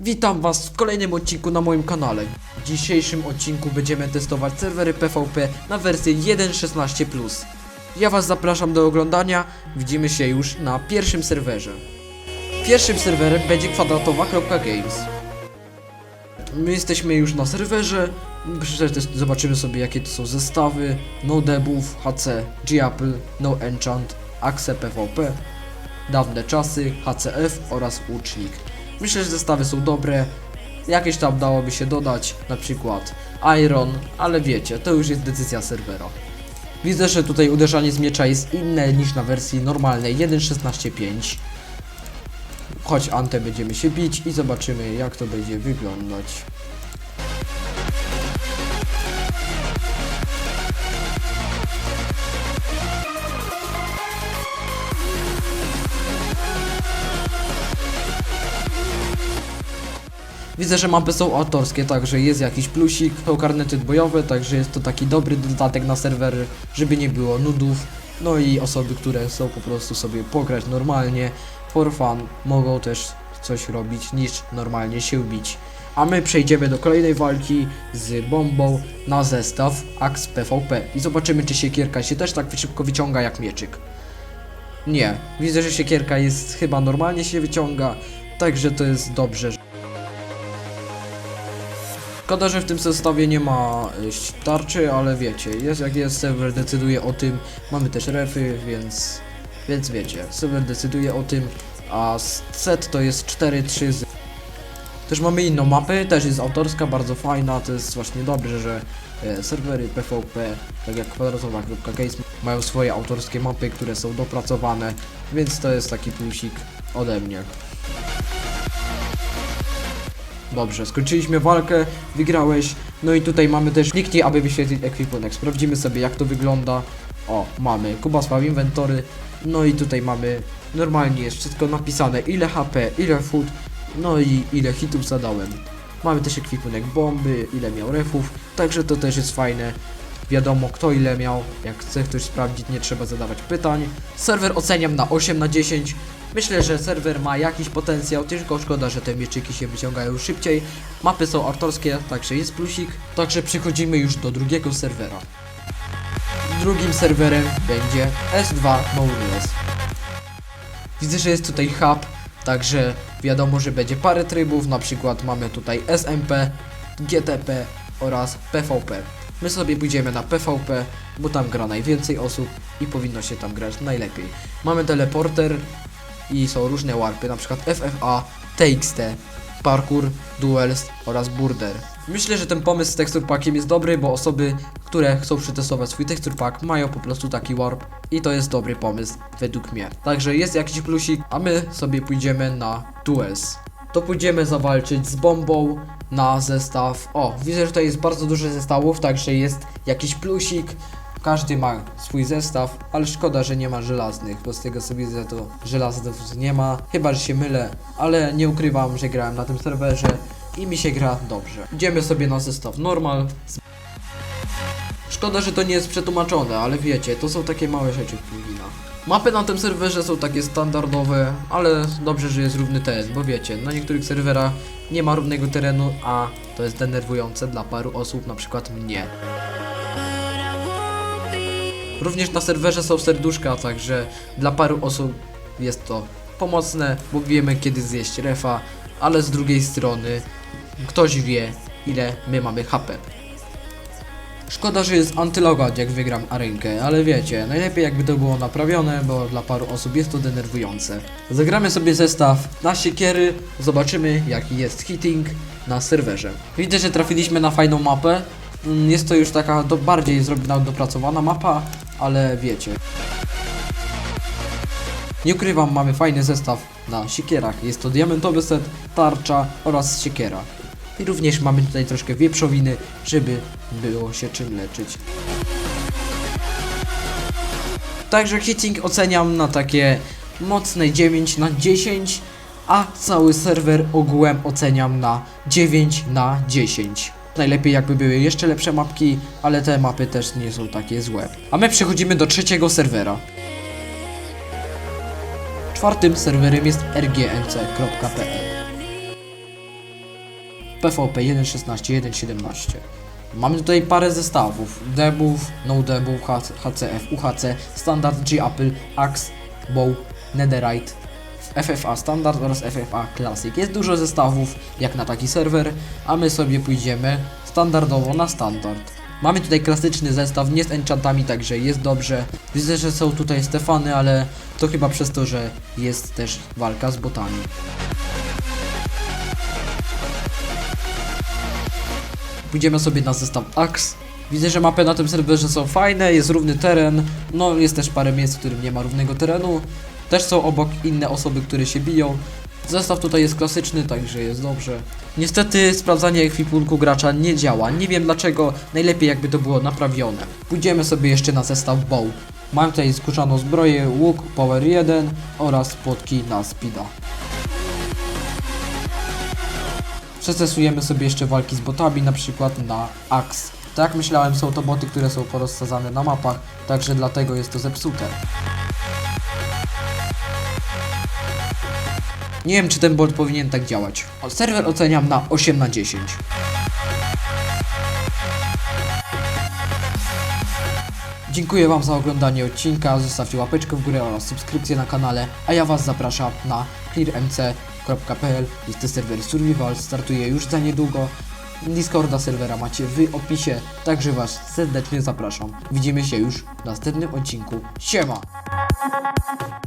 Witam was w kolejnym odcinku na moim kanale. W dzisiejszym odcinku będziemy testować serwery PvP na wersję 1.16+. Ja was zapraszam do oglądania, widzimy się już na pierwszym serwerze. Pierwszym serwerem będzie kwadratowa.games. My jesteśmy już na serwerze, zobaczymy sobie jakie to są zestawy, no debuff, HC, G-Apple, no enchant, Axe PvP, dawne czasy, HCF oraz łucznik. Myślę, że zestawy są dobre. Jakieś tam dałoby się dodać, na przykład Iron, ale wiecie, to już jest decyzja serwera. Widzę, że tutaj uderzanie z miecza jest inne niż na wersji normalnej 1.16.5. Choć Ante będziemy się bić i zobaczymy jak to będzie wyglądać. Widzę, że mapy są autorskie, także jest jakiś plusik, są karnety bojowe, także jest to taki dobry dodatek na serwery, żeby nie było nudów. No i osoby, które chcą po prostu sobie pograć normalnie, for fun, mogą też coś robić niż normalnie się bić. A my przejdziemy do kolejnej walki z bombą na zestaw Axe PvP i zobaczymy czy siekierka się też tak szybko wyciąga jak mieczyk. Nie, widzę, że siekierka jest chyba normalnie się wyciąga, także to jest dobrze. Szkoda, że w tym zestawie nie ma y, tarczy, ale wiecie, jest jak jest, serwer decyduje o tym, mamy też refy, więc, więc wiecie, serwer decyduje o tym, a set to jest 4-3 z... Też mamy inną mapę, też jest autorska, bardzo fajna, to jest właśnie dobrze, że e, serwery PvP, tak jak kwadratowa.games mają swoje autorskie mapy, które są dopracowane, więc to jest taki plusik ode mnie. Dobrze, skończyliśmy walkę, wygrałeś. No i tutaj mamy też kliknij, aby wyświetlić ekwipunek. Sprawdzimy sobie jak to wygląda. O, mamy Kubasław Inwentory. No i tutaj mamy normalnie jest wszystko napisane, ile HP, ile food, no i ile hitów zadałem. Mamy też ekwipunek bomby, ile miał refów, także to też jest fajne. Wiadomo kto ile miał, jak chce ktoś sprawdzić, nie trzeba zadawać pytań. Serwer oceniam na 8 na 10. Myślę, że serwer ma jakiś potencjał, tylko szkoda, że te mieczyki się wyciągają szybciej. Mapy są autorskie, także jest plusik. Także przechodzimy już do drugiego serwera. Drugim serwerem będzie S2 Maurines. Widzę, że jest tutaj hub, także wiadomo, że będzie parę trybów, na przykład mamy tutaj SMP, GTP oraz PvP. My sobie pójdziemy na PvP, bo tam gra najwięcej osób i powinno się tam grać najlepiej. Mamy teleporter i są różne warpy, na przykład FFA, TXT, parkour, duels oraz burder. Myślę, że ten pomysł z texture packiem jest dobry, bo osoby, które chcą przetestować swój texture pack mają po prostu taki warp i to jest dobry pomysł według mnie. Także jest jakiś plusik, a my sobie pójdziemy na duels. To pójdziemy zawalczyć z bombą na zestaw. O, widzę, że tutaj jest bardzo dużo zestawów, także jest jakiś plusik. Każdy ma swój zestaw, ale szkoda, że nie ma żelaznych, bo z tego sobie widzę to żelaznych nie ma. Chyba, że się mylę, ale nie ukrywam, że grałem na tym serwerze i mi się gra dobrze. Idziemy sobie na zestaw normal. Szkoda, że to nie jest przetłumaczone, ale wiecie, to są takie małe rzeczy w pluginach. Mapy na tym serwerze są takie standardowe, ale dobrze, że jest równy teren, bo wiecie, na niektórych serwerach nie ma równego terenu, a to jest denerwujące dla paru osób, na przykład mnie. Również na serwerze są serduszka, także dla paru osób jest to pomocne, bo wiemy kiedy zjeść refa, ale z drugiej strony ktoś wie ile my mamy HP. Szkoda, że jest antylogout jak wygram arenkę, ale wiecie, najlepiej jakby to było naprawione, bo dla paru osób jest to denerwujące. Zagramy sobie zestaw na siekiery, zobaczymy jaki jest hitting na serwerze. Widzę, że trafiliśmy na fajną mapę. Mm, Jest to już taka do, bardziej zrobiona, dopracowana mapa, ale wiecie. Nie ukrywam, mamy fajny zestaw na siekierach. Jest to diamentowy set, tarcza oraz siekiera. I również mamy tutaj troszkę wieprzowiny, żeby było się czym leczyć. Także hitting oceniam na takie mocne 9 na 10, a cały serwer ogółem oceniam na 9 na 10. Najlepiej jakby były jeszcze lepsze mapki, ale te mapy też nie są takie złe. A my przechodzimy do trzeciego serwera. Czwartym serwerem jest rgnc.pl. PvP 1.16, 1.17. Mamy tutaj parę zestawów, debów, no debów, HCF, UHC, standard G-Apple, Axe, Bow, Netherite, FFA Standard oraz FFA Classic. Jest dużo zestawów jak na taki serwer, a my sobie pójdziemy standardowo na standard. Mamy tutaj klasyczny zestaw, nie z enchantami, także jest dobrze. Widzę, że są tutaj Stefany, ale to chyba przez to, że jest też walka z botami. Pójdziemy sobie na zestaw Axe. Widzę, że mapy na tym serwerze są fajne, jest równy teren, no jest też parę miejsc, w którym nie ma równego terenu. Też są obok inne osoby, które się biją. Zestaw tutaj jest klasyczny, także jest dobrze. Niestety sprawdzanie ekwipunku gracza nie działa. Nie wiem dlaczego, najlepiej jakby to było naprawione. Pójdziemy sobie jeszcze na zestaw bow. Mam tutaj skórzaną zbroję, łuk, power 1 oraz płotki na speeda. Przetestujemy sobie jeszcze walki z botami, na przykład na Axe. Tak myślałem, są to boty, które są porozsadzane na mapach, także dlatego jest to zepsute. Nie wiem, czy ten bot powinien tak działać. O, serwer oceniam na 8 na 10. Dziękuję Wam za oglądanie odcinka, zostawcie łapeczkę w górę oraz subskrypcję na kanale, a ja Was zapraszam na clearmc.pl, to serwer Survival, startuje już za niedługo. Discorda serwera macie w opisie, także Was serdecznie zapraszam. Widzimy się już w następnym odcinku. Siema!